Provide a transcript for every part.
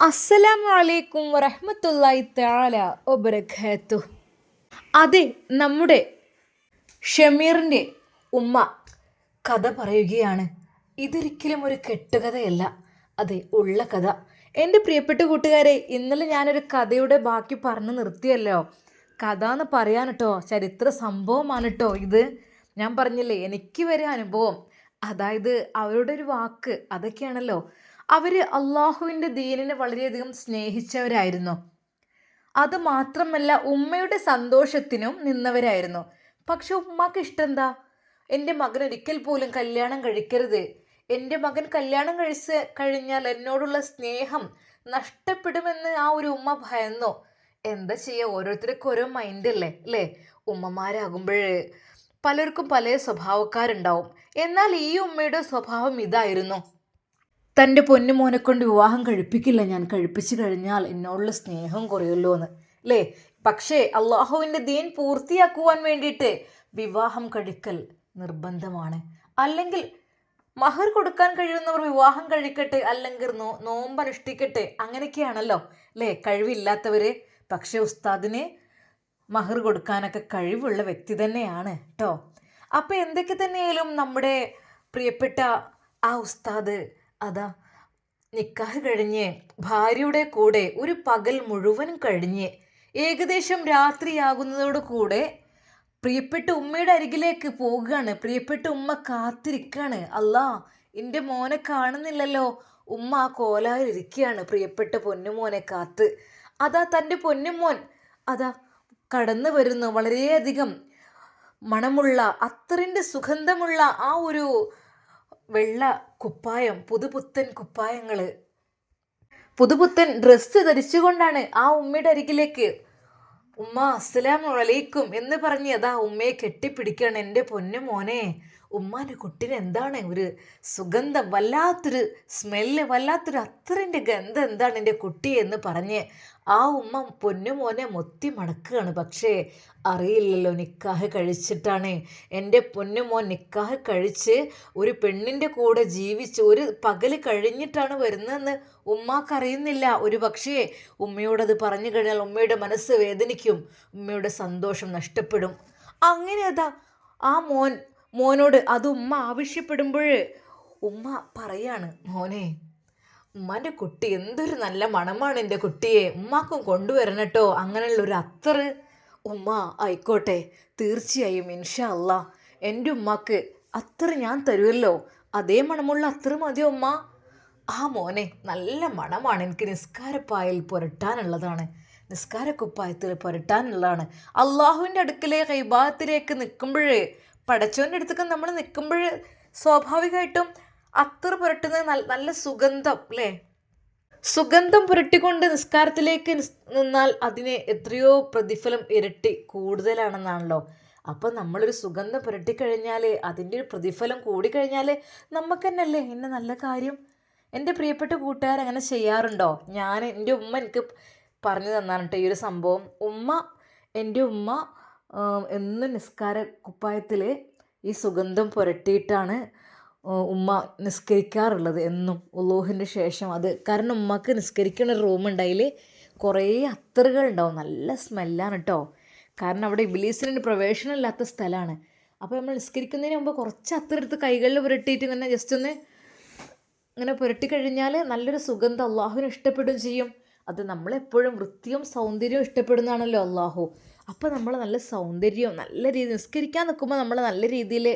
അസ്സലാമു അലൈക്കും വറഹ്മത്തുള്ളാഹി താല ഒബരഖത്തു അതെ നമ്മുടെ ഷമീറിന്റെ ഉമ്മ കഥ പറയുകയാണ്. ഇതൊരിക്കലും ഒരു കെട്ടുകഥയല്ല. അതെ ഉള്ള കഥ. എന്റെ പ്രിയപ്പെട്ട കൂട്ടുകാരെ ഇന്നലെ ഞാനൊരു കഥയുടെ ബാക്കി പറഞ്ഞു നിർത്തിയല്ലോ. കഥ എന്ന് പറയാൻ കേട്ടോ ചരിത്ര സംഭവമാണ് കേട്ടോ ഇത്. ഞാൻ പറഞ്ഞില്ലേ എനിക്ക് വരെ അനുഭവം. അതായത് അവരുടെ ഒരു വാക്ക് അതൊക്കെയാണല്ലോ. അവർ അള്ളാഹുവിന്റെ ദീനിനെ വളരെയധികം സ്നേഹിച്ചവരായിരുന്നു. അത് മാത്രമല്ല ഉമ്മയുടെ സന്തോഷത്തിനും നിന്നവരായിരുന്നു. പക്ഷെ ഉമ്മക്ക് ഇഷ്ടം എന്താ എന്റെ മകൻ ഒരിക്കൽ പോലും കല്യാണം കഴിക്കരുത്. എന്റെ മകൻ കല്യാണം കഴിച്ച് കഴിഞ്ഞാൽ എന്നോടുള്ള സ്നേഹം നഷ്ടപ്പെടുമെന്ന് ആ ഒരു ഉമ്മ ഭയന്നു. എന്താ ചെയ്യുക ഓരോരുത്തർക്കും ഓരോ മൈൻഡ് അല്ലേ? ഉമ്മമാരാകുമ്പോഴേ പലർക്കും പല സ്വഭാവക്കാരുണ്ടാവും. എന്നാൽ ഈ ഉമ്മയുടെ സ്വഭാവം ഇതായിരുന്നു. തന്റെ പൊന്നുമോനെ കൊണ്ട് വിവാഹം കഴിപ്പിക്കില്ല. ഞാൻ കഴിപ്പിച്ചു കഴിഞ്ഞാൽ എന്നോടുള്ള സ്നേഹം കുറയുമല്ലോ എന്ന് അല്ലേ പക്ഷേ അള്ളാഹുവിന്റെ ദീൻ പൂർത്തിയാക്കുവാൻ വേണ്ടിയിട്ട് വിവാഹം കഴിക്കൽ നിർബന്ധമാണ്. അല്ലെങ്കിൽ മഹർ കൊടുക്കാൻ കഴിയുന്നവർ വിവാഹം കഴിക്കട്ടെ അല്ലെങ്കിൽ നോ നോമ്പ് അനുഷ്ഠിക്കട്ടെ അങ്ങനെയൊക്കെയാണല്ലോ. അല്ലേ കഴിവില്ലാത്തവർ പക്ഷെ ഉസ്താദിന് മഹർ കൊടുക്കാനൊക്കെ കഴിവുള്ള വ്യക്തി തന്നെയാണ് കേട്ടോ അപ്പോൾ എന്തൊക്കെ തന്നെയായാലും നമ്മുടെ പ്രിയപ്പെട്ട ആ ഉസ്താദ് അതാ നിക്കാഹ് കഴിഞ്ഞ് ഭാര്യയുടെ കൂടെ ഒരു പകൽ മുഴുവൻ കഴിഞ്ഞ് ഏകദേശം രാത്രിയാകുന്നതോടു കൂടെ പ്രിയപ്പെട്ട ഉമ്മയുടെ അരികിലേക്ക് പോകുകയാണ് പ്രിയപ്പെട്ട ഉമ്മ കാത്തിരിക്കുകയാണ് അല്ലാ എന്റെ മോനെ കാണുന്നില്ലല്ലോ. ഉമ്മ ആ കോലായിലിരിക്കുകയാണ് പ്രിയപ്പെട്ട പൊന്നുമോനെ കാത്ത്. അതാ തന്റെ പൊന്നുമോൻ അതാ കടന്നു വരുന്നു. വളരെയധികം മണമുള്ള അത്തറിന്റെ സുഗന്ധമുള്ള ആ ഒരു വെള്ള കുപ്പായം പുതുപുത്തൻ കുപ്പായങ്ങൾ പുതുപുത്തൻ ഡ്രസ്സ് ധരിച്ചുകൊണ്ടാണ് ആ ഉമ്മയുടെ അരികിലേക്ക് ഉമ്മ അസ്സലാം വലൈക്കും എന്ന് പറഞ്ഞ് അതാ ഉമ്മയെ കെട്ടിപ്പിടിക്കുകയാണ് എന്റെ പൊന്നു മോനെ. ഉമ്മാന്റെ കുട്ടിന് എന്താണ് ഒരു സുഗന്ധം വല്ലാത്തൊരു സ്മെല്ല് വല്ലാത്തൊരു അത്തറിന്റെ ഗന്ധം എന്താണ് എന്റെ കുട്ടി എന്ന് പറഞ്ഞ് ആ ഉമ്മ പൊന്നുമോനെ മൊത്തി മടക്കുകയാണ്. പക്ഷേ അറിയില്ലല്ലോ നിക്കാഹ് കഴിച്ചിട്ടാണ്. എന്റെ പൊന്നുമോൻ നിക്കാഹ് കഴിച്ച് ഒരു പെണ്ണിന്റെ കൂടെ ജീവിച്ച് ഒരു പകൽ കഴിഞ്ഞിട്ടാണ് വരുന്നതെന്ന് ഉമ്മാക്ക് അറിയുന്നില്ല. ഒരു പക്ഷേ ഉമ്മയോടത് പറഞ്ഞു കഴിഞ്ഞാൽ ഉമ്മയുടെ മനസ്സ് വേദനിക്കും ഉമ്മയുടെ സന്തോഷം നഷ്ടപ്പെടും. അങ്ങനെ അതാ ആ മോൻ മോനോട് അത് ഉമ്മ ആവശ്യപ്പെടുമ്പോൾ ഉമ്മ പറയാണ് മോനെ ഉമ്മാന്റെ കുട്ടി എന്തൊരു നല്ല മണമാണ് എന്റെ കുട്ടിയെ. ഉമ്മാക്കും കൊണ്ടുവരണം കേട്ടോ. അങ്ങനെയുള്ള ഒരു അത്ര ഉമ്മ ആയിക്കോട്ടെ. തീർച്ചയായും ഇൻഷാ അല്ല എന്റെ ഉമ്മാക്ക് അത്ര ഞാൻ തരുമല്ലോ. അതേ മണമുള്ള അത്ര മതി ഉമ്മ? ആ മോനെ നല്ല മണമാണ്. എനിക്ക് നിസ്കാരപ്പായയിൽ പുരട്ടാനുള്ളതാണ്. നിസ്കാരക്കുപ്പായത്തിൽ പുരട്ടാനുള്ളതാണ്. അള്ളാഹുവിന്റെ അടുക്കലെ കൈഭാഗത്തിലേക്ക് നിൽക്കുമ്പോഴേ പടച്ചോന്റെ അടുത്തൊക്കെ നമ്മൾ നിൽക്കുമ്പോൾ സ്വാഭാവികമായിട്ടും അത്തർ പുരട്ടുന്ന നല്ല നല്ല സുഗന്ധം അല്ലേ സുഗന്ധം പുരട്ടിക്കൊണ്ട് നിസ്കാരത്തിലേക്ക് നിസ് നിന്നാൽ അതിന് എത്രയോ പ്രതിഫലം ഇരട്ടി കൂടുതലാണെന്നാണല്ലോ. അപ്പം നമ്മളൊരു സുഗന്ധം പുരട്ടിക്കഴിഞ്ഞാൽ അതിന്റെ ഒരു പ്രതിഫലം കൂടിക്കഴിഞ്ഞാൽ നമുക്ക് തന്നെയല്ലേ എന്നെ നല്ല കാര്യം? എന്റെ പ്രിയപ്പെട്ട കൂട്ടുകാർ അങ്ങനെ ചെയ്യാറുണ്ടോ? ഞാൻ എന്റെ ഉമ്മ എനിക്ക് പറഞ്ഞു തന്നാണ് കേട്ടോ ഈ ഒരു സംഭവം. ഉമ്മ എന്റെ ഉമ്മ എന്നും നിസ്കാര കുപ്പായത്തിൽ ഈ സുഗന്ധം പുരട്ടിയിട്ടാണ് ഉമ്മ നിസ്കരിക്കാറുള്ളത് എന്നും ഉള്ളൂഹിന്റെ ശേഷം. അത് കാരണം ഉമ്മക്ക് നിസ്കരിക്കുന്ന ഒരു റൂം ഉണ്ടായിൽ കുറേ അത്തറുകൾ ഉണ്ടാവും നല്ല സ്മെല്ലാണ് കേട്ടോ കാരണം അവിടെ ഇബിലീസിന് പ്രവേശനം ഇല്ലാത്ത സ്ഥലമാണ് അപ്പോൾ നമ്മൾ നിസ്കരിക്കുന്നതിന് മുമ്പ് കുറച്ച് അത്തറെടുത്ത് കൈകളിൽ പുരട്ടിയിട്ട് ഇങ്ങനെ ജസ്റ്റ് ഒന്ന് ഇങ്ങനെ പുരട്ടി കഴിഞ്ഞാൽ നല്ലൊരു സുഗന്ധം അള്ളാഹുവിന് ഇഷ്ടപ്പെടുകയും ചെയ്യും. അത് നമ്മളെപ്പോഴും വൃത്തിയും സൗന്ദര്യവും ഇഷ്ടപ്പെടുന്നതാണല്ലോ അള്ളാഹു. അപ്പോൾ നമ്മൾ നല്ല സൗന്ദര്യവും നല്ല രീതിയിൽ നിസ്കരിക്കാൻ നിൽക്കുമ്പോൾ നമ്മൾ നല്ല രീതിയിൽ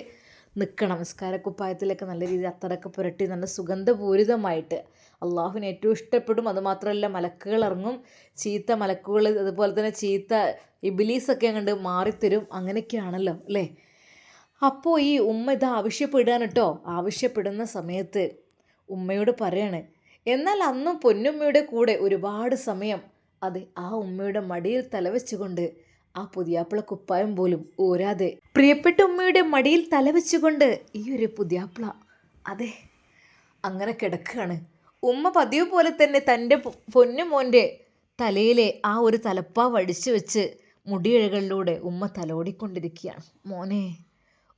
നിൽക്കണം നിസ്കാരക്കുപ്പായത്തിലൊക്കെ നല്ല രീതിയിൽ അത്തറൊക്കെ പുരട്ടി നല്ല സുഗന്ധപൂരിതമായിട്ട് അള്ളാഹുവിന് ഏറ്റവും ഇഷ്ടപ്പെടും. അതുമാത്രമല്ല മലക്കുകൾ ഇറങ്ങും. ചീത്ത മലക്കുകൾ അതുപോലെ തന്നെ ചീത്ത ഇബിലീസൊക്കെ അങ്ങോട്ട് മാറിത്തരും. അങ്ങനെയൊക്കെയാണല്ലോ അല്ലേ? അപ്പോൾ ഈ ഉമ്മ ഇത് ആവശ്യപ്പെടുകയാണ് കേട്ടോ ആവശ്യപ്പെടുന്ന സമയത്ത് ഉമ്മയോട് പറയാണ് എന്നാൽ അന്നും പൊന്നുമ്മയുടെ കൂടെ ഒരുപാട് സമയം അതെ ആ ഉമ്മയുടെ മടിയിൽ തലവെച്ചുകൊണ്ട് ആ പുതിയാപ്പിള കുപ്പായം പോലും ഊരാതെ. പ്രിയപ്പെട്ട ഉമ്മയുടെ മടിയിൽ തലവെച്ചുകൊണ്ട് ഈ ഒരു പുതിയാപ്പിള. അതെ അങ്ങനെ കിടക്കുകയാണ്. ഉമ്മ പതിവ് പോലെ തന്നെ തന്റെ പൊന്നുമോന്റെ തലയിലെ ആ ഒരു തലപ്പാവ് അടിച്ചു വെച്ച് മുടിയിഴകളിലൂടെ ഉമ്മ തലോടിക്കൊണ്ടിരിക്കുകയാണ്. മോനെ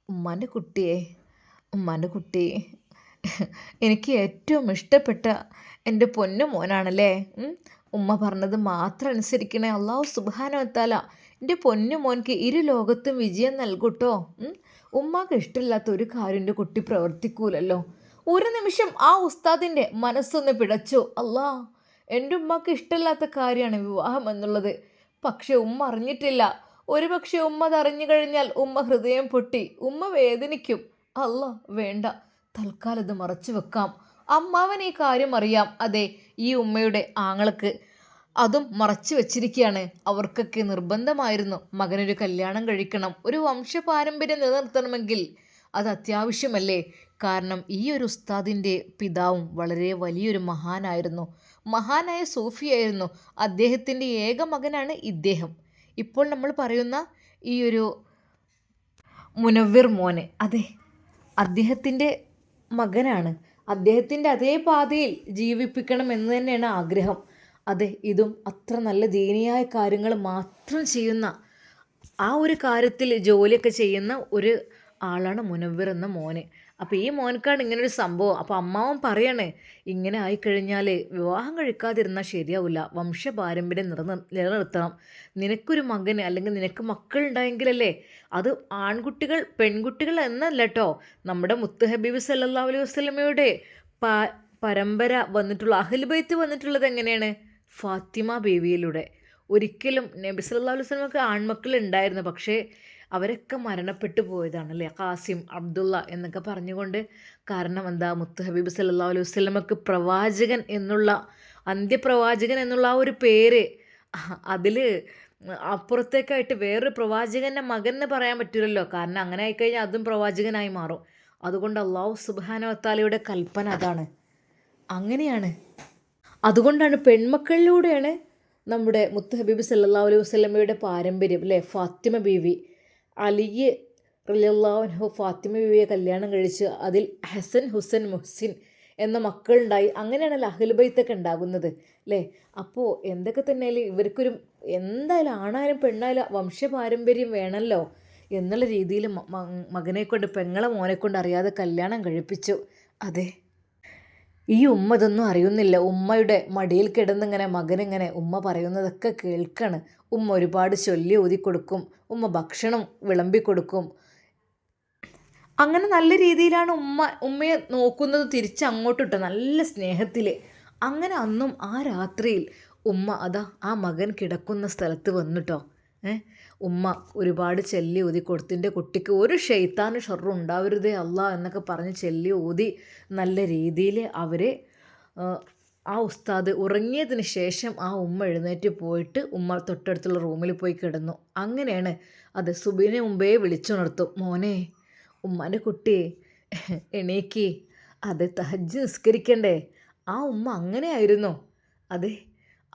ഉമ്മാന്റെ കുട്ടിയെ ഉമ്മാന്റെ കുട്ടി എനിക്ക് ഏറ്റവും ഇഷ്ടപ്പെട്ട എന്റെ പൊന്നു മോനാണല്ലേ? ഉമ്മ പറഞ്ഞത് മാത്രം അനുസരിക്കണേ. അള്ളാഹു സുബാനവത്താല എന്റെ പൊന്നു മോൻക്ക് ഇരു ലോകത്തും വിജയം നൽകൂട്ടോ. ഉമ്മാക്ക് ഇഷ്ടമില്ലാത്ത ഒരു കാര്യം എന്റെ കുട്ടി പ്രവർത്തിക്കൂലല്ലോ. ഒരു നിമിഷം ആ ഉസ്താദിന്റെ മനസ്സൊന്ന് പിടച്ചു. അല്ലാ എന്റെ ഉമ്മാക്ക് ഇഷ്ടമില്ലാത്ത കാര്യമാണ് വിവാഹം എന്നുള്ളത്. പക്ഷെ ഉമ്മ അറിഞ്ഞിട്ടില്ല. ഒരു പക്ഷേ ഉമ്മ അതറിഞ്ഞു കഴിഞ്ഞാൽ ഉമ്മ ഹൃദയം പൊട്ടി ഉമ്മ വേദനിക്കും. അല്ല വേണ്ട. തൽക്കാലം ഇത് മറച്ചു വെക്കാം. അമ്മാവൻ ഈ കാര്യം അറിയാം. അതെ ഈ ഉമ്മയുടെ ആങ്ങളക്ക്. അതും മറച്ചു വെച്ചിരിക്കുകയാണ് അവർക്കൊക്കെ നിർബന്ധമായിരുന്നു മകനൊരു കല്യാണം കഴിക്കണം. ഒരു വംശപാരമ്പര്യം നിലനിർത്തണമെങ്കിൽ അത് അത്യാവശ്യമല്ലേ? കാരണം ഈ ഒരു ഉസ്താദിന്റെ പിതാവും വളരെ വലിയൊരു മഹാനായിരുന്നു. മഹാനായ സൂഫിയായിരുന്നു അദ്ദേഹത്തിന്റെ ഏക മകനാണ് ഇദ്ദേഹം. ഇപ്പോൾ നമ്മൾ പറയുന്ന ഈ ഒരു മുനവ്വിർ മോനെ. അതെ അദ്ദേഹത്തിന്റെ മകനാണ്. അദ്ദേഹത്തിന്റെ അതേ പാതയിൽ ജീവിപ്പിക്കണം എന്ന് തന്നെയാണ് ആഗ്രഹം. അതെ ഇതും അത്ര നല്ല ദീനിയായ കാര്യങ്ങൾ മാത്രം ചെയ്യുന്ന ആ ഒരു കാര്യത്തിൽ ജോലിയൊക്കെ ചെയ്യുന്ന ഒരു ആളാണ് മുനവർ എന്ന മോന്. അപ്പോൾ ഈ മോനക്കാണ് ഇങ്ങനെ ഒരു സംഭവം. അപ്പോൾ അമ്മാവൻ പറയണേ ഇങ്ങനെ ആയിക്കഴിഞ്ഞാൽ വിവാഹം കഴിക്കാതിരുന്നാൽ ശരിയാവില്ല വംശപാരമ്പര്യം നിലനിർ നിലനിർത്തണം. നിനക്കൊരു മകന് അല്ലെങ്കിൽ നിനക്ക് മക്കൾ ഉണ്ടായെങ്കിലല്ലേ അത് ആൺകുട്ടികൾ പെൺകുട്ടികൾ എന്നല്ല കേട്ടോ നമ്മുടെ മുത്ത് ഹബീബ് സല്ലാ അലൈഹി വസ്ലമയുടെ പരമ്പര വന്നിട്ടുള്ള അഹ്ൽബൈത്ത് വന്നിട്ടുള്ളത് എങ്ങനെയാണ്? ഫാത്തിമ ബേബിയിലൂടെ. ഒരിക്കലും നബി സല്ലാ അലൈഹി വസ്ലമക്ക് ആൺമക്കൾ ഉണ്ടായിരുന്നു പക്ഷേ അവരൊക്കെ മരണപ്പെട്ടു പോയതാണ് അല്ലേ? ഖാസിം അബ്ദുള്ള എന്നൊക്കെ പറഞ്ഞുകൊണ്ട് കാരണം എന്താ? മുത്ത് ഹബീബ് സല്ലാ അലൈഹി വസ്ലമക്ക് പ്രവാചകൻ എന്നുള്ള അന്ത്യപ്രവാചകൻ എന്നുള്ള ആ ഒരു പേര് അതിൽ അപ്പുറത്തേക്കായിട്ട് വേറൊരു പ്രവാചകന്റെ മകൻ എന്ന് പറയാൻ പറ്റില്ലല്ലോ. കാരണം അങ്ങനെ ആയിക്കഴിഞ്ഞാൽ അതും പ്രവാചകനായി മാറും. അതുകൊണ്ട് അള്ളാഹു സുബാനവത്താലയുടെ കൽപ്പന അതാണ്. അങ്ങനെയാണ്. അതുകൊണ്ടാണ് പെൺമക്കളിലൂടെയാണ് നമ്മുടെ മുത്ത് ഹബീബ് സല്ലാ അലൈഹി വസ്ലമയുടെ പാരമ്പര്യം അല്ലേ? ഫാത്തിമ ബീവി. അലിയ റലിയല്ലാഹു ഫാത്തിമ ബീവിയെ കല്യാണം കഴിച്ച് അതിൽ ഹസൻ ഹുസൻ മുഹ്സിൻ എന്ന മക്കളുണ്ടായി. അങ്ങനെയാണല്ലോ അഹ്ലുബൈത്തൊക്കെ ഉണ്ടാകുന്നത് അല്ലേ? അപ്പോൾ എന്തൊക്കെ തന്നെയാലും ഇവർക്കൊരു എന്തായാലും ആണായാലും പെണ്ണായാലും വംശപാരമ്പര്യം വേണമല്ലോ എന്നുള്ള രീതിയിൽ മകനെ കൊണ്ട് പെങ്ങളെ മോനെ കൊണ്ട് അറിയാതെ കല്യാണം കഴിപ്പിച്ചു. അതെ. ഈ ഉമ്മ ഇതൊന്നും അറിയുന്നില്ല. ഉമ്മയുടെ മടിയിൽ കിടന്നിങ്ങനെ മകനിങ്ങനെ ഉമ്മ പറയുന്നതൊക്കെ കേൾക്കാണ്. ഉമ്മ ഒരുപാട് ചൊല്ലി ഊതി കൊടുക്കും. ഉമ്മ ഭക്ഷണം വിളമ്പി കൊടുക്കും. അങ്ങനെ നല്ല രീതിയിലാണ് ഉമ്മ ഉമ്മയെ നോക്കുന്നത് തിരിച്ച് അങ്ങോട്ടിട്ട് നല്ല സ്നേഹത്തിൽ അങ്ങനെ അന്നും ആ രാത്രിയിൽ ഉമ്മ അതാ ആ മകൻ കിടക്കുന്ന സ്ഥലത്ത് വന്നിട്ടോ. ഏ? ഉമ്മ ഒരുപാട് ചെല്ലി ഊതി കൊടുത്തിന്റെ കുട്ടിക്ക് ഒരു ഷെയ്ത്താൻ ഷെറും ഉണ്ടാവരുതേ അല്ല എന്നൊക്കെ പറഞ്ഞ് ചെല്ലി ഊതി നല്ല രീതിയിൽ അവരെ ആ ഉസ്താദ് ഉറങ്ങിയതിന് ശേഷം ആ ഉമ്മ എഴുന്നേറ്റ് പോയിട്ട് ഉമ്മ തൊട്ടടുത്തുള്ള റൂമിൽ പോയി കിടന്നു. അങ്ങനെയാണ് അത് സുബിനെ മുമ്പേ വിളിച്ചുണർത്തും. മോനെ ഉമ്മാന്റെ കുട്ടി എണീക്കി. അത് തഹജ് നിസ്കരിക്കണ്ടേ? ആ ഉമ്മ അങ്ങനെയായിരുന്നു. അതെ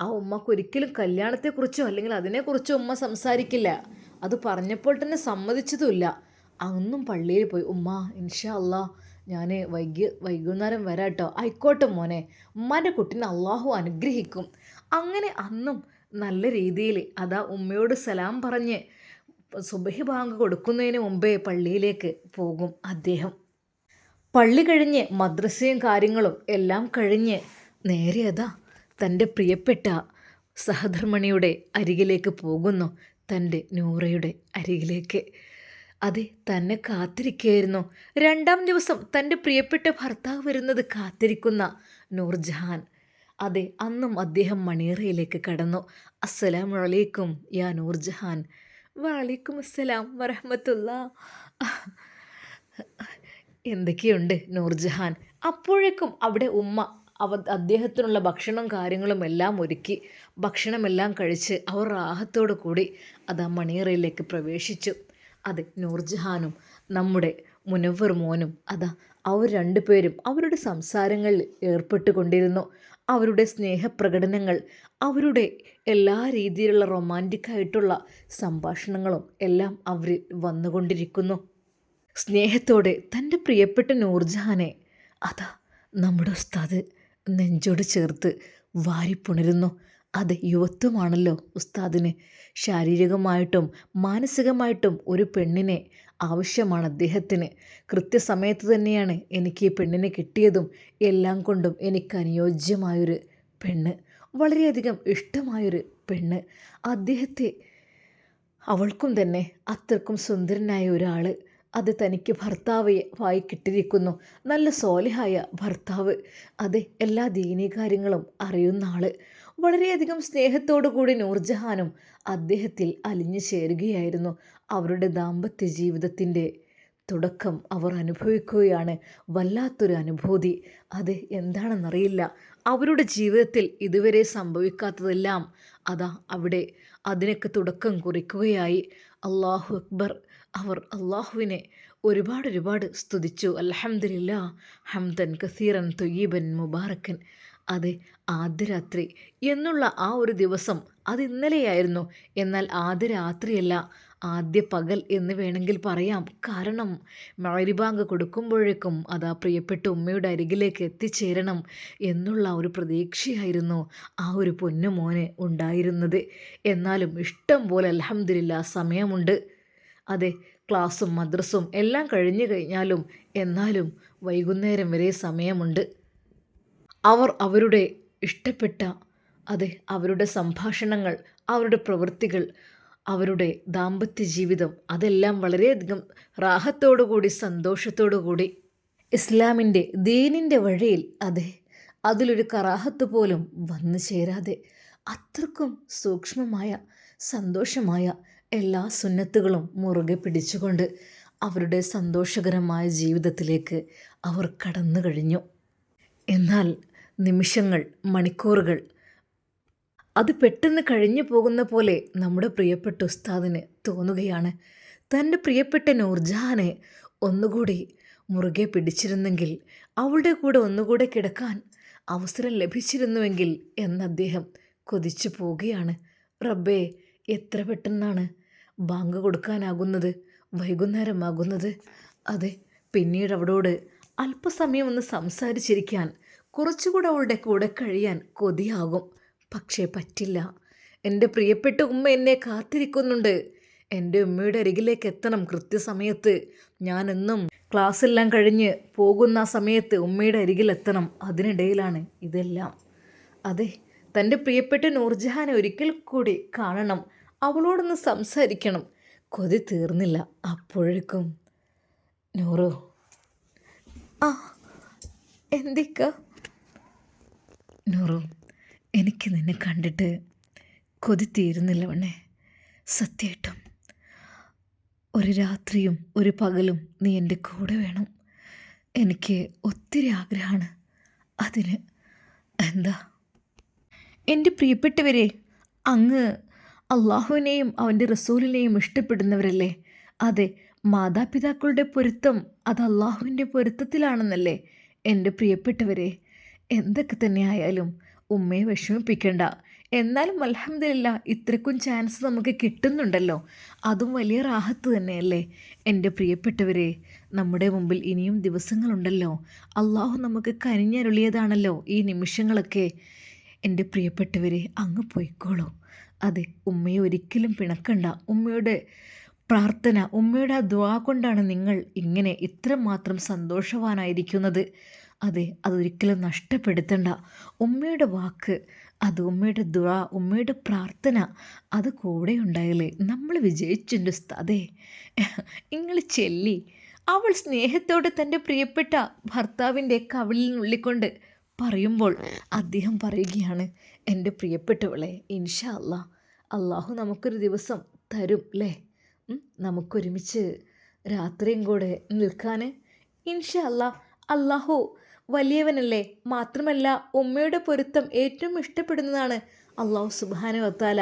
ആ ഉമ്മക്ക് ഒരിക്കലും കല്യാണത്തെക്കുറിച്ചോ അല്ലെങ്കിൽ അതിനെക്കുറിച്ചോ ഉമ്മ സംസാരിക്കില്ല. അത് പറഞ്ഞപ്പോൾ തന്നെ സമ്മതിച്ചതുമില്ല. അന്നും പള്ളിയിൽ പോയി. ഉമ്മ ഇൻഷാ അല്ലാ ഞാൻ വൈകി വൈകുന്നേരം വരാം കേട്ടോ ആയിക്കോട്ടെ മോനെ. ഉമ്മാന്റെ കുട്ടീനെ അള്ളാഹു അനുഗ്രഹിക്കും. അങ്ങനെ അന്നും നല്ല രീതിയിൽ അതാ ഉമ്മയോട് സലാം പറഞ്ഞ് സുബഹി ബാങ്ക് കൊടുക്കുന്നതിന് മുമ്പേ പള്ളിയിലേക്ക് പോകും അദ്ദേഹം. പള്ളി കഴിഞ്ഞ് മദ്രസയും കാര്യങ്ങളും എല്ലാം കഴിഞ്ഞ് നേരെ അതാ തന്റെ പ്രിയപ്പെട്ട സഹധർമ്മണിയുടെ അരികിലേക്ക് പോകുന്നു തന്റെ നൂറയുടെ അരികിലേക്ക്. അതെ തന്നെ കാത്തിരിക്കുകയായിരുന്നു. രണ്ടാം ദിവസം തന്റെ പ്രിയപ്പെട്ട ഭർത്താവ് വരുന്നത് കാത്തിരിക്കുന്ന നൂർജഹാൻ. അതെ അന്നും അദ്ദേഹം മണിയറയിലേക്ക് കടന്നു. അസ്സലാം വലൈക്കും യാ നൂർജഹാൻ. വലൈക്കും അസ്സലാം വറഹമത്തുള്ള. എന്തൊക്കെയുണ്ട് നൂർജഹാൻ? അപ്പോഴേക്കും അവിടെ ഉമ്മ അവ അദ്ദേഹത്തിനുള്ള ഭക്ഷണം കാര്യങ്ങളും എല്ലാം ഒരുക്കി ഭക്ഷണമെല്ലാം കഴിച്ച് അവർ റാഹത്തോടു കൂടി അത് ആ മണിയറയിലേക്ക് പ്രവേശിച്ചു. അത് നൂർജഹാനും നമ്മുടെ മുനവർ മോനും അതാ അവർ രണ്ടുപേരും അവരുടെ സംസാരങ്ങളിൽ ഏർപ്പെട്ടുകൊണ്ടിരുന്നു. അവരുടെ സ്നേഹപ്രകടനങ്ങൾ അവരുടെ എല്ലാ രീതിയിലുള്ള റൊമാന്റിക്കായിട്ടുള്ള സംഭാഷണങ്ങളും എല്ലാം അവരിൽ വന്നുകൊണ്ടിരിക്കുന്നു. സ്നേഹത്തോടെ തന്റെ പ്രിയപ്പെട്ട നൂർജഹാനെ അതാ നമ്മുടെ ഉസ്താദ് നെഞ്ചോട് ചേർത്ത് വാരിപ്പുണരുന്നു അത് യുവത്വമാണല്ലോ ഉസ്താദിന്. ശാരീരികമായിട്ടും മാനസികമായിട്ടും ഒരു പെണ്ണിനെ ആവശ്യമാണ് അദ്ദേഹത്തിന്. കൃത്യസമയത്ത് തന്നെയാണ് എനിക്ക് ഈ പെണ്ണിനെ കിട്ടിയതും എല്ലാം കൊണ്ടും എനിക്ക് അനുയോജ്യമായൊരു പെണ്ണ്. വളരെയധികം ഇഷ്ടമായൊരു പെണ്ണ്. അദ്ദേഹത്തെ അവൾക്കും തന്നെ അത്രക്കും സുന്ദരനായ ഒരാൾ അത് തനിക്ക് ഭർത്താവയെ വായിക്കിട്ടിരിക്കുന്നു. നല്ല സോലഹായ ഭർത്താവ്. അതെ എല്ലാ ദീനീ കാര്യങ്ങളും അറിയുന്ന ആൾ വളരെയധികം സ്നേഹത്തോടു കൂടി നൂർജഹാനും അദ്ദേഹത്തിൽ അലിഞ്ഞു ചേരുകയായിരുന്നു. അവരുടെ ദാമ്പത്യ ജീവിതത്തിന്റെ തുടക്കം അവർ അനുഭവിക്കുകയാണ്. വല്ലാത്തൊരു അനുഭൂതി. അത് എന്താണെന്നറിയില്ല. അവരുടെ ജീവിതത്തിൽ ഇതുവരെ സംഭവിക്കാത്തതെല്ലാം അതാ അവിടെ അതിനൊക്കെ തുടക്കം കുറിക്കുകയായി. അള്ളാഹു അക്ബർ. അവർ അള്ളാഹുവിനെ ഒരുപാട് ഒരുപാട് സ്തുതിച്ചു. അൽഹംദുലില്ലാ ഹംദൻ കസീറൻ തൊയ്യീബൻ മുബാറക്കൻ. അതെ ആദ്യ രാത്രി എന്നുള്ള ആ ഒരു ദിവസം അത് ഇന്നലെയായിരുന്നു. എന്നാൽ ആദ്യ രാത്രിയല്ല ആദ്യ പകൽ എന്ന് വേണമെങ്കിൽ പറയാം. കാരണം മഴരിബാങ്ക് കൊടുക്കുമ്പോഴേക്കും അതാ പ്രിയപ്പെട്ട ഉമ്മയുടെ അരികിലേക്ക് എത്തിച്ചേരണം എന്നുള്ള ഒരു പ്രതീക്ഷയായിരുന്നു ആ ഒരു പൊന്നുമോന് ഉണ്ടായിരുന്നത്. എന്നാലും ഇഷ്ടം പോലെ അലഹമില്ല സമയമുണ്ട്. അതെ ക്ലാസ്സും മദ്രസും എല്ലാം കഴിഞ്ഞു കഴിഞ്ഞാലും എന്നാലും വൈകുന്നേരം വരെ സമയമുണ്ട്. അവർ അവരുടെ ഇഷ്ടപ്പെട്ട അതെ അവരുടെ സംഭാഷണങ്ങൾ അവരുടെ പ്രവൃത്തികൾ അവരുടെ ദാമ്പത്യ ജീവിതം അതെല്ലാം വളരെയധികം റാഹത്തോടുകൂടി സന്തോഷത്തോടുകൂടി ഇസ്ലാമിന്റെ ദീനിന്റെ വഴിയിൽ അതെ അതിലൊരു കറാഹത്ത് പോലും വന്നു ചേരാതെ അത്രക്കും സൂക്ഷ്മമായ സന്തോഷമായ എല്ലാ സുന്നത്തുകളും മുറുകെ പിടിച്ചുകൊണ്ട് അവരുടെ സന്തോഷകരമായ ജീവിതത്തിലേക്ക് അവർ കടന്നു കഴിഞ്ഞു. എന്നാൽ നിമിഷങ്ങൾ മണിക്കൂറുകൾ അത് പെട്ടെന്ന് കഴിഞ്ഞു പോകുന്ന പോലെ നമ്മുടെ പ്രിയപ്പെട്ട ഉസ്താദിന് തോന്നുകയാണ്. തന്റെ പ്രിയപ്പെട്ട നൂർജഹാനെ ഒന്നുകൂടി മുറുകെ പിടിച്ചിരുന്നെങ്കിൽ അവളുടെ കൂടെ ഒന്നുകൂടെ കിടക്കാൻ അവസരം ലഭിച്ചിരുന്നുവെങ്കിൽ എന്ന് അദ്ദേഹം കൊതിച്ചു പോവുകയാണ്. റബ്ബേ എത്ര പെട്ടെന്നാണ് ബാങ്ക് കൊടുക്കാനാകുന്നത് വൈകുന്നേരമാകുന്നത്. അതെ പിന്നീട് അവളോട് അല്പസമയം ഒന്ന് സംസാരിച്ചിരിക്കാൻ കുറച്ചുകൂടെ അവളുടെ കൂടെ കഴിയാൻ കൊതിയാകും. പക്ഷേ പറ്റില്ല. എന്റെ പ്രിയപ്പെട്ട ഉമ്മ എന്നെ കാത്തിരിക്കുന്നുണ്ട്. എന്റെ ഉമ്മയുടെ അരികിലേക്ക് എത്തണം കൃത്യസമയത്ത്. ഞാനെന്നും ക്ലാസ്സെല്ലാം കഴിഞ്ഞ് പോകുന്ന സമയത്ത് ഉമ്മയുടെ അരികിലെത്തണം. അതിനിടയിലാണ് ഇതെല്ലാം. അതെ തന്റെ പ്രിയപ്പെട്ട നൂർജഹാനെ ഒരിക്കൽ കൂടി കാണണം. അവളോടൊന്ന് സംസാരിക്കണം. കൊതി തീർന്നില്ല. അപ്പോഴേക്കും നൂറു ആ എന്തിക്ക? നൂറു എനിക്ക് നിന്നെ കണ്ടിട്ട് കൊതി തീരുന്നില്ല വണ്ണേ. സത്യേട്ടം ഒരു രാത്രിയും ഒരു പകലും നീ എന്റെ കൂടെ വേണം. എനിക്ക് ഒത്തിരി ആഗ്രഹമാണ്. അതിന് എന്താ? എന്റെ പ്രിയപ്പെട്ടവരെ അങ്ങ് അള്ളാഹുവിനെയും അവന്റെ റസൂലിനെയും ഇഷ്ടപ്പെടുന്നവരല്ലേ? അതെ മാതാപിതാക്കളുടെ പൊരുത്തം അത് അള്ളാഹുവിന്റെ പൊരുത്തത്തിലാണെന്നല്ലേ? എന്റെ പ്രിയപ്പെട്ടവരെ എന്തൊക്കെ തന്നെ ആയാലും ഉമ്മയെ വിഷമിപ്പിക്കണ്ട. എന്നാലും അലഹമില്ല ഇത്രക്കും ചാൻസ് നമുക്ക് കിട്ടുന്നുണ്ടല്ലോ. അതും വലിയ റാഹത്ത് തന്നെയല്ലേ? എന്റെ പ്രിയപ്പെട്ടവരെ നമ്മുടെ മുമ്പിൽ ഇനിയും ദിവസങ്ങളുണ്ടല്ലോ. അള്ളാഹു നമുക്ക് കനിഞ്ഞരുളിയതാണല്ലോ ഈ നിമിഷങ്ങളൊക്കെ. എന്റെ പ്രിയപ്പെട്ടവരെ അങ്ങ് പോയിക്കോളൂ. അതെ ഉമ്മയെ ഒരിക്കലും പിണക്കണ്ട. ഉമ്മയുടെ പ്രാർത്ഥന ഉമ്മയുടെ ആ ദ്വാ കൊണ്ടാണ് നിങ്ങൾ ഇങ്ങനെ ഇത്രമാത്രം സന്തോഷവാനായിരിക്കുന്നത്. അതെ അതൊരിക്കലും നഷ്ടപ്പെടുത്തണ്ട. ഉമ്മയുടെ വാക്ക് അത് ഉമ്മയുടെ ദ്വാ ഉമ്മയുടെ പ്രാർത്ഥന അത് കൂടെ ഉണ്ടായാലേ നമ്മൾ വിജയിച്ചുണ്ട് അതെ നിങ്ങൾ ചെല്ലി. അവൾ സ്നേഹത്തോടെ തന്റെ പ്രിയപ്പെട്ട ഭർത്താവിന്റെ കവിളിൽ നുള്ളിക്കൊണ്ട് പറയുമ്പോൾ അദ്ദേഹം പറയുകയാണ് എന്റെ പ്രിയപ്പെട്ടവളെ ഇൻഷാ അല്ല അള്ളാഹു നമുക്കൊരു ദിവസം തരും അല്ലേ നമുക്കൊരുമിച്ച് രാത്രിയും കൂടെ നിൽക്കാൻ. ഇൻഷാ അല്ല അള്ളാഹു വലിയവനല്ലേ മാത്രമല്ല ഉമ്മയുടെ പൊരുത്തം ഏറ്റവും ഇഷ്ടപ്പെടുന്നതാണ് അള്ളാഹു സുബാന വത്താല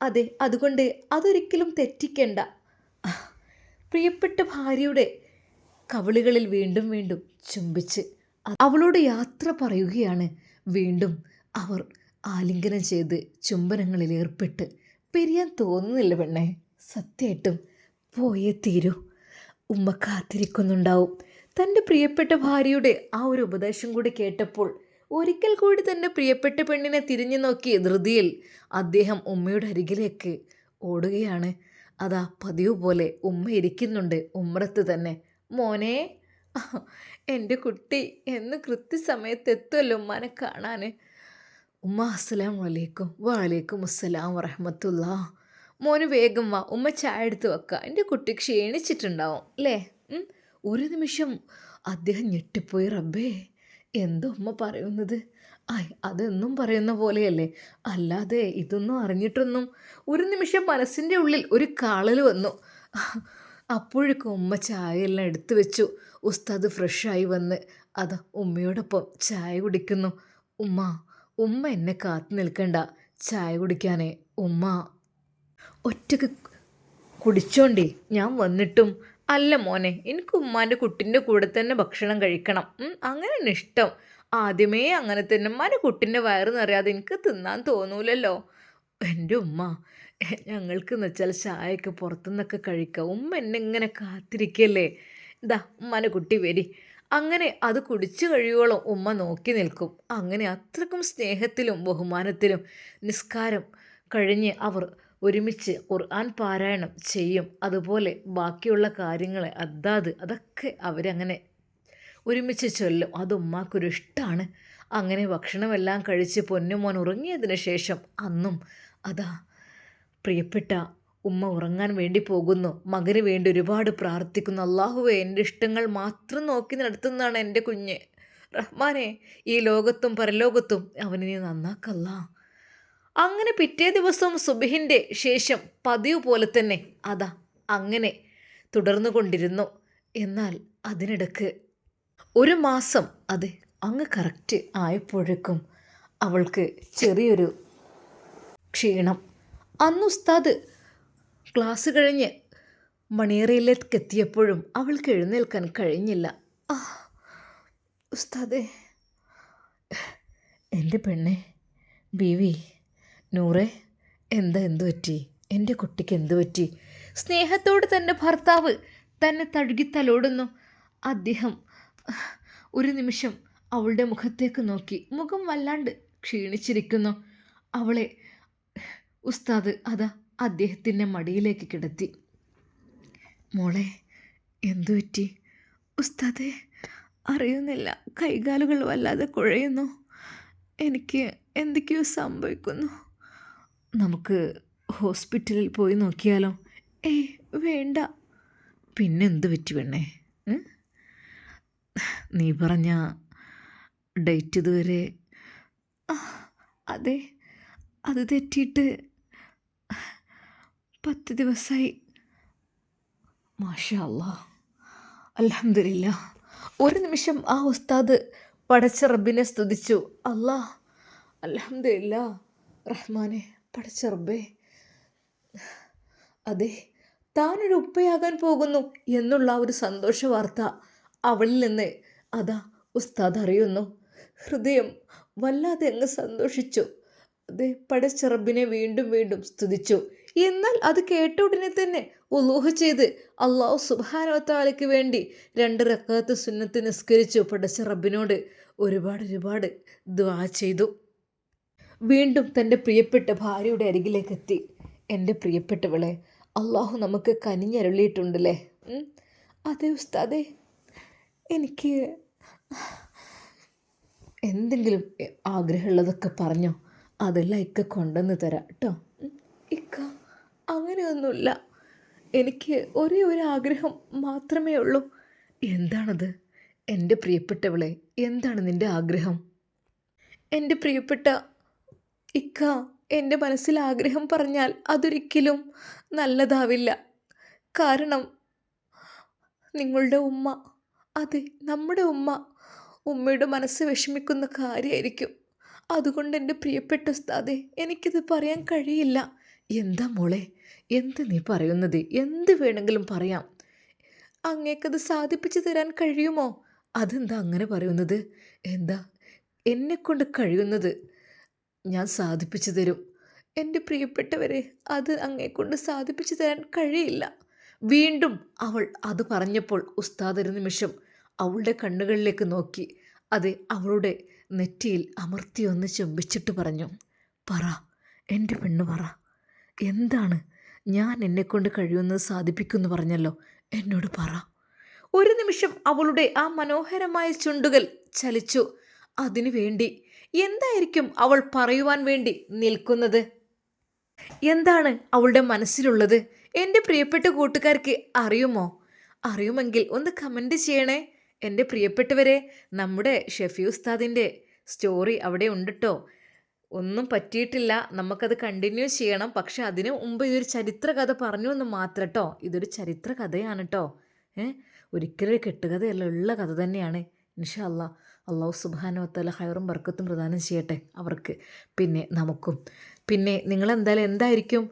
അതെ അതുകൊണ്ട് അതൊരിക്കലും തെറ്റിക്കണ്ട. പ്രിയപ്പെട്ട ഭാര്യയുടെ കവളുകളിൽ വീണ്ടും വീണ്ടും ചുംബിച്ച് അവളോട് യാത്ര പറയുകയാണ്. വീണ്ടും അവർ ആലിംഗനം ചെയ്ത് ചുംബനങ്ങളിൽ ഏർപ്പെട്ട്. പിരിയാൻ തോന്നുന്നില്ല പെണ്ണെ. സത്യമായിട്ടും പോയേ തീരൂ. ഉമ്മ കാത്തിരിക്കുന്നുണ്ടാവും. തന്റെ പ്രിയപ്പെട്ട ഭാര്യയുടെ ആ ഒരു ഉപദേശം കൂടി കേട്ടപ്പോൾ ഒരിക്കൽ കൂടി തന്റെ പ്രിയപ്പെട്ട പെണ്ണിനെ തിരിഞ്ഞു നോക്കി ധൃതിയിൽ അദ്ദേഹം ഉമ്മയുടെ അരികിലേക്ക് ഓടുകയാണ്. അതാ പതിവ് പോലെ ഉമ്മ ഇരിക്കുന്നുണ്ട് ഉമ്മറത്ത് തന്നെ. മോനെ എന്റെ കുട്ടി എന്ന് കൃത്യസമയത്ത് എത്തുമല്ലോ ഉമ്മാനെ കാണാൻ ഉമ്മ അസ്സലാം വലൈക്കും വാലേക്കും അസ്സലാം വറഹമത്തുള്ള. മോന് വേഗം വാ. ഉമ്മ ചായ എടുത്ത് വെക്കുക എന്റെ കുട്ടി ക്ഷീണിച്ചിട്ടുണ്ടാവും അല്ലേ? ഒരു നിമിഷം അദ്ദേഹം ഞെട്ടിപ്പോയി റബ്ബേ എന്തോ ഉമ്മ പറയുന്നത്? ആയ് അതെന്നും പറയുന്ന പോലെയല്ലേ? അല്ലാതെ ഇതൊന്നും അറിഞ്ഞിട്ടൊന്നും ഒരു നിമിഷം മനസ്സിന്റെ ഉള്ളിൽ ഒരു കാളൽ വന്നു. അപ്പോഴേക്കും ഉമ്മ ചായയെല്ലാം എടുത്തു വെച്ചു. ഉസ്താദ് ഫ്രഷായി വന്ന് അത് ഉമ്മയോടൊപ്പം ചായ കുടിക്കുന്നു. ഉമ്മ ഉമ്മ എന്നെ കാത്തു നിൽക്കണ്ട. ചായ കുടിക്കാനേ ഉമ്മ. ഒറ്റയ്ക്ക് കുടിച്ചോണ്ടേ ഞാൻ വന്നിട്ടും അല്ല മോനെ എനിക്ക് ഉമ്മാന്റെ കുട്ടിന്റെ കൂടെ തന്നെ ഭക്ഷണം കഴിക്കണം. അങ്ങനെ ഇഷ്ടം. ആദ്യമേ അങ്ങനെ തന്നെ ഉമ്മാന്റെ കുട്ടിന്റെ വയറ് നിറയാതെ എനിക്ക് തിന്നാൻ തോന്നൂലല്ലോ. എന്റെ ഉമ്മ ഞങ്ങൾക്ക് എന്ന് വെച്ചാൽ ചായയൊക്കെ പുറത്തുനിന്നൊക്കെ കഴിക്കാം ഉമ്മ എന്നെ ഇങ്ങനെ കാത്തിരിക്കല്ലേ? ഇതാ ഉമ്മാനെ കുട്ടി വരി. അങ്ങനെ അത് കുടിച്ചു കഴിയോളം ഉമ്മ നോക്കി നിൽക്കും. അങ്ങനെ അത്രക്കും സ്നേഹത്തിലും ബഹുമാനത്തിലും നിസ്കാരം കഴിഞ്ഞ് അവർ ഒരുമിച്ച് ഖുർആൻ പാരായണം ചെയ്യും. അതുപോലെ ബാക്കിയുള്ള കാര്യങ്ങൾ അതാത് അതൊക്കെ അവരങ്ങനെ ഒരുമിച്ച് ചൊല്ലും. അത് ഉമ്മാക്കൊരു ഇഷ്ടമാണ് അങ്ങനെ ഭക്ഷണമെല്ലാം കഴിച്ച് പൊന്നുമോൻ ഉറങ്ങിയതിന് ശേഷം അന്നും അതാ പ്രിയപ്പെട്ട ഉമ്മ ഉറങ്ങാൻ വേണ്ടി പോകുന്നു. മകന് വേണ്ടി ഒരുപാട് പ്രാർത്ഥിക്കുന്നു. അള്ളാഹുവെ എന്റെ ഇഷ്ടങ്ങൾ മാത്രം നോക്കി നടത്തുന്നതാണ് എന്റെ കുഞ്ഞ്. റഹ്മാനെ ഈ ലോകത്തും പരലോകത്തും അവനെ നീ നന്നാക്കല്ല. അങ്ങനെ പിറ്റേ ദിവസവും സുബിഹിന്റെ ശേഷം പതിവ് പോലെ തന്നെ അതാ അങ്ങനെ തുടർന്നു കൊണ്ടിരുന്നു. എന്നാൽ അതിനിടക്ക് ഒരു മാസം അതെ അങ്ങ് കറക്റ്റ് ആയപ്പോഴേക്കും അവൾക്ക് ചെറിയൊരു ക്ഷീണം. അന്ന് ഉസ്താദ് ക്ലാസ് കഴിഞ്ഞ് മണിയറയിലേക്ക് എത്തിയപ്പോഴും അവൾക്ക് എഴുന്നേൽക്കാൻ കഴിഞ്ഞില്ല. ആ ഉസ്താദേ എന്റെ പെണ്ണെ ബീവി നൂറെ എന്താ എന്തു പറ്റി? എന്റെ കുട്ടിക്ക് എന്തു പറ്റി? സ്നേഹത്തോട് തന്നെ ഭർത്താവ് തന്നെ തഴുകി തലോടുന്നു. അദ്ദേഹം ഒരു നിമിഷം അവളുടെ മുഖത്തേക്ക് നോക്കി. മുഖം വല്ലാണ്ട് ക്ഷീണിച്ചിരിക്കുന്നു. അവളെ ഉസ്താദ് അതാ അദ്ദേഹത്തിന്റെ മടിയിലേക്ക് കിടത്തി. മോളെ എന്തു പറ്റി? ഉസ്താദെ അറിയുന്നില്ല. കൈകാലുകൾ വല്ലാതെ കുഴയുന്നു. എനിക്ക് എന്തൊക്കെയോ സംഭവിക്കുന്നു. നമുക്ക് ഹോസ്പിറ്റലിൽ പോയി നോക്കിയാലോ? ഏയ് വേണ്ട. പിന്നെന്ത് പറ്റി പെണ്ണേ? നീ പറഞ്ഞ ഡേറ്റ് ഇതുവരെ അതെ. അത് തെറ്റിയിട്ട് പത്ത് ദിവസമായി മാഷല്ല അല്ലാ അലഹമില്ല ഒരു നിമിഷം ആ ഉസ്താദ് പടച്ച റബ്ബിനെ സ്തുതിച്ചു. അല്ലാ അലഹമില്ല റഹ്മാനെ പടച്ച റബ്ബേ. അതെ താനൊരു ഉപ്പയാകാൻ പോകുന്നു എന്നുള്ള ഒരു സന്തോഷ വാർത്ത അവളിൽ നിന്ന് അതാ ഉസ്താദ് അറിയുന്നു. ഹൃദയം വല്ലാതെ അങ്ങ് സന്തോഷിച്ചു. അതെ പടച്ചറബിനെ വീണ്ടും വീണ്ടും സ്തുതിച്ചു. എന്നാൽ അത് കേട്ട ഉടനെ തന്നെ ഉലൂഹ് ചെയ്ത് അള്ളാഹു സുബാനവത്താലയ്ക്ക് വേണ്ടി രണ്ട് റക്കാത്ത് സുന്നത്ത് നിസ്കരിച്ചു പടച്ച റബ്ബിനോട് ഒരുപാട് ഒരുപാട് ദ്വാ ചെയ്തു. വീണ്ടും തന്റെ പ്രിയപ്പെട്ട ഭാര്യയുടെ അരികിലേക്ക് എത്തി. എന്റെ പ്രിയപ്പെട്ടവളെ അള്ളാഹു നമുക്ക് കനിഞ്ഞരുളിയിട്ടുണ്ടല്ലേ? അതെ ഉസ്താദേ എനിക്ക് എന്തെങ്കിലും ആഗ്രഹമുള്ളതൊക്കെ പറഞ്ഞോ അതെല്ലാം ഇക്ക കൊണ്ടുവന്ന് തരാം കേട്ടോ. ഇക്ക. അങ്ങനെയൊന്നുമില്ല. എനിക്ക് ഒരേ ഒരു ആഗ്രഹം മാത്രമേ ഉള്ളൂ. എന്താണത്? എന്റെ പ്രിയപ്പെട്ടവളെ എന്താണ് നിന്റെ ആഗ്രഹം? എന്റെ പ്രിയപ്പെട്ട ഇക്ക എന്റെ മനസ്സിൽ ആഗ്രഹം പറഞ്ഞാൽ അതൊരിക്കലും നല്ലതാവില്ല. കാരണം നിങ്ങളുടെ ഉമ്മ അതെ നമ്മുടെ ഉമ്മ ഉമ്മയുടെ മനസ്സ് വിഷമിക്കുന്ന കാര്യമായിരിക്കും അതുകൊണ്ട് എന്റെ പ്രിയപ്പെട്ട ഉസ്താദെ എനിക്കിത് പറയാൻ കഴിയില്ല. എന്താ മോളെ? എന്ത് നീ പറയുന്നത്? എന്ത് വേണമെങ്കിലും പറയാം. അങ്ങേക്കത് സാധിപ്പിച്ചു തരാൻ കഴിയുമോ? അതെന്താ അങ്ങനെ പറയുന്നത്? എന്താ എന്നെക്കൊണ്ട് കഴിയുന്നത്? ഞാൻ സാധിപ്പിച്ചു തരും. എന്റെ പ്രിയപ്പെട്ടവരെ അത് അങ്ങേക്കൊണ്ട് സാധിപ്പിച്ചു തരാൻ കഴിയില്ല. വീണ്ടും അവൾ അത് പറഞ്ഞപ്പോൾ ഉസ്താദ് ഒരു നിമിഷം അവളുടെ കണ്ണുകളിലേക്ക് നോക്കി. അത് അവളുടെ നെറ്റിയിൽ അമർത്തിയൊന്ന് ചുംബിച്ചിട്ട് പറഞ്ഞു പറ എന്റെ പെണ്ണ് പറ. എന്താണ് ഞാൻ എന്നെക്കൊണ്ട് കഴിയുന്നത് സാധിപ്പിക്കുമെന്ന് പറഞ്ഞല്ലോ. എന്നോട് പറ. ഒരു നിമിഷം അവളുടെ ആ മനോഹരമായ ചുണ്ടുകൾ ചലിച്ചു. അതിനു വേണ്ടി എന്തായിരിക്കും അവൾ പറയുവാൻ വേണ്ടി നിൽക്കുന്നത്? എന്താണ് അവളുടെ മനസ്സിലുള്ളത്? എന്റെ പ്രിയപ്പെട്ട കൂട്ടുകാർക്ക് അറിയുമോ? അറിയുമെങ്കിൽ ഒന്ന് കമന്റ് ചെയ്യണേ. എന്റെ പ്രിയപ്പെട്ടവരെ നമ്മുടെ ഷെഫി ഉസ്താദിന്റെ സ്റ്റോറി അവിടെ ഉണ്ട് ഒന്നും പറ്റിയിട്ടില്ല. നമുക്കത് കണ്ടിന്യൂ ചെയ്യണം. പക്ഷെ അതിന് മുമ്പ് ഇതൊരു ചരിത്ര കഥ പറഞ്ഞു എന്ന് മാത്രം കേട്ടോ ഇതൊരു ചരിത്ര കഥയാണ് കേട്ടോ ഏ? ഒരിക്കലും ഒരു കെട്ടുകഥയല്ല. ഉള്ള കഥ തന്നെയാണ്. ഇൻഷാ അല്ലാ അള്ളാഹു സുബാനോത്തല ഹൈറും ബർക്കത്തും പ്രദാനം ചെയ്യട്ടെ അവർക്ക്. പിന്നെ നമുക്കും. പിന്നെ നിങ്ങളെന്തായാലും എന്തായിരിക്കും?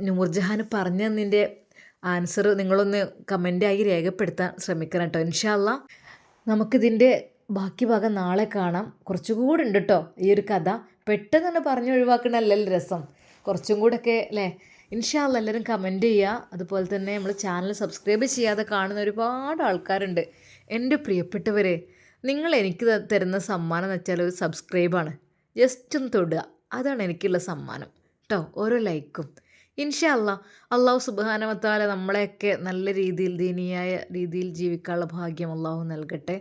നൂർജഹാന് പറഞ്ഞതിന്റെ ആൻസർ നിങ്ങളൊന്ന് കമന്റായി രേഖപ്പെടുത്താൻ ശ്രമിക്കണം കേട്ടോ ഇൻഷാ അല്ലാ നമുക്കിതിന്റെ ബാക്കി ഭാഗം നാളെ കാണാം. കുറച്ചുകൂടി ഉണ്ട് കേട്ടോ ഈ ഒരു കഥ. പെട്ടെന്ന് തന്നെ പറഞ്ഞു ഒഴിവാക്കണമല്ലല്ലോ രസം. കുറച്ചും കൂടെ ഒക്കെ അല്ലേ? ഇൻഷാല്ല എല്ലാവരും കമന്റ് ചെയ്യുക. അതുപോലെ തന്നെ നമ്മൾ ചാനൽ സബ്സ്ക്രൈബ് ചെയ്യാതെ കാണുന്ന ഒരുപാട് ആൾക്കാരുണ്ട്. എന്റെ പ്രിയപ്പെട്ടവരെ നിങ്ങൾ എനിക്ക് തരുന്ന സമ്മാനം എന്ന് വെച്ചാൽ ഒരു സബ്സ്ക്രൈബാണ് ജസ്റ്റ് ഒന്ന് തൊടുക. അതാണ് എനിക്കുള്ള സമ്മാനം. കേട്ടോ ഓരോ ലൈക്കും ഇൻഷാ അല്ല അള്ളാഹു സുബാനവത്താല നമ്മളെയൊക്കെ നല്ല രീതിയിൽ ദീനീയായ രീതിയിൽ ജീവിക്കാനുള്ള ഭാഗ്യം അള്ളാഹു നൽകട്ടെ.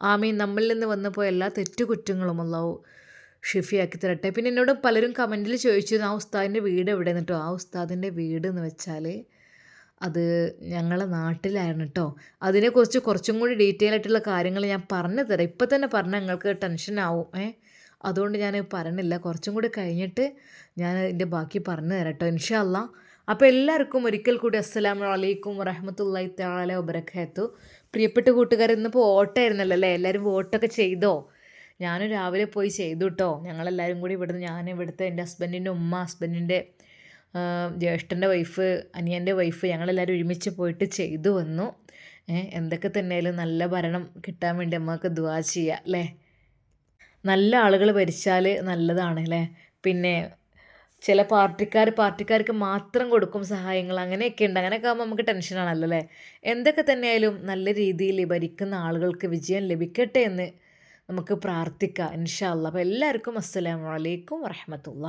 ആമീൻ. നമ്മളിൽ നിന്ന് വന്നപ്പോൾ എല്ലാ തെറ്റുകുറ്റങ്ങളും അള്ളാഹു ഷിഫിയാക്കി തരട്ടെ. പിന്നെ എന്നോട് പലരും കമന്റിൽ ചോദിച്ചു ആ ഉസ്താദിന്റെ വീട് എവിടെ നിന്നിട്ടോ ആ ഉസ്താദിന്റെ വീട് എന്ന് വെച്ചാൽ അത് ഞങ്ങളെ നാട്ടിലായിരുന്നു കേട്ടോ അതിനെക്കുറിച്ച് കുറച്ചും കൂടി ഡീറ്റെയിൽ ആയിട്ടുള്ള കാര്യങ്ങൾ ഞാൻ പറഞ്ഞു തരാം. ഇപ്പം തന്നെ പറഞ്ഞാൽ നിങ്ങൾക്ക് ടെൻഷൻ ആവും. ഏ? അതുകൊണ്ട് ഞാൻ പറഞ്ഞില്ല കുറച്ചും കൂടി കഴിഞ്ഞിട്ട് ഞാൻ ഇതിന്റെ ബാക്കി പറഞ്ഞു തരാം കേട്ടോ ഇൻഷാ അല്ലാ. അപ്പോൾ എല്ലാവർക്കും ഒരിക്കൽ കൂടി അസ്സലാമു വലൈക്കും വറഹമത്തല്ലാഹി തആല വബറകാത്തു. പ്രിയപ്പെട്ട കൂട്ടുകാർ ഇന്നിപ്പോൾ വോട്ടായിരുന്നല്ലോ അല്ലേ? എല്ലാവരും വോട്ടൊക്കെ ചെയ്തോ? ഞാനും രാവിലെ പോയി ചെയ്തു കേട്ടോ ഞങ്ങളെല്ലാവരും കൂടി ഇവിടുന്ന് ഞാൻ ഇവിടുത്തെ എന്റെ ഹസ്ബൻഡിന്റെ ഉമ്മ ഹസ്ബൻഡിന്റെ ജ്യേഷ്ഠന്റെ വൈഫ് അനിയന്റെ വൈഫ് ഞങ്ങളെല്ലാവരും ഒരുമിച്ച് പോയിട്ട് ചെയ്തു വന്നു. എന്തൊക്കെ തന്നെയാലും നല്ല ഭരണം കിട്ടാൻ വേണ്ടി നമ്മൾക്ക് ദുവാ ചെയ്യുക അല്ലേ? നല്ല ആളുകൾ ഭരിച്ചാൽ നല്ലതാണ് അല്ലേ? പിന്നെ ചില പാർട്ടിക്കാർ പാർട്ടിക്കാർക്ക് മാത്രം കൊടുക്കും സഹായങ്ങൾ അങ്ങനെയൊക്കെ ഉണ്ട്. അങ്ങനെയൊക്കെ ആകുമ്പോൾ നമുക്ക് ടെൻഷനാണല്ലോ അല്ലേ? എന്തൊക്കെ തന്നെയായാലും നല്ല രീതിയിൽ ഭരിക്കുന്ന ആളുകൾക്ക് വിജയം ലഭിക്കട്ടെ എന്ന് നമുക്ക് പ്രാർത്ഥിക്കാം. ഇൻഷാ അല്ലാ അപ്പോൾ എല്ലാവർക്കും അസ്സലാമു അലൈക്കും വറഹമത്തുള്ള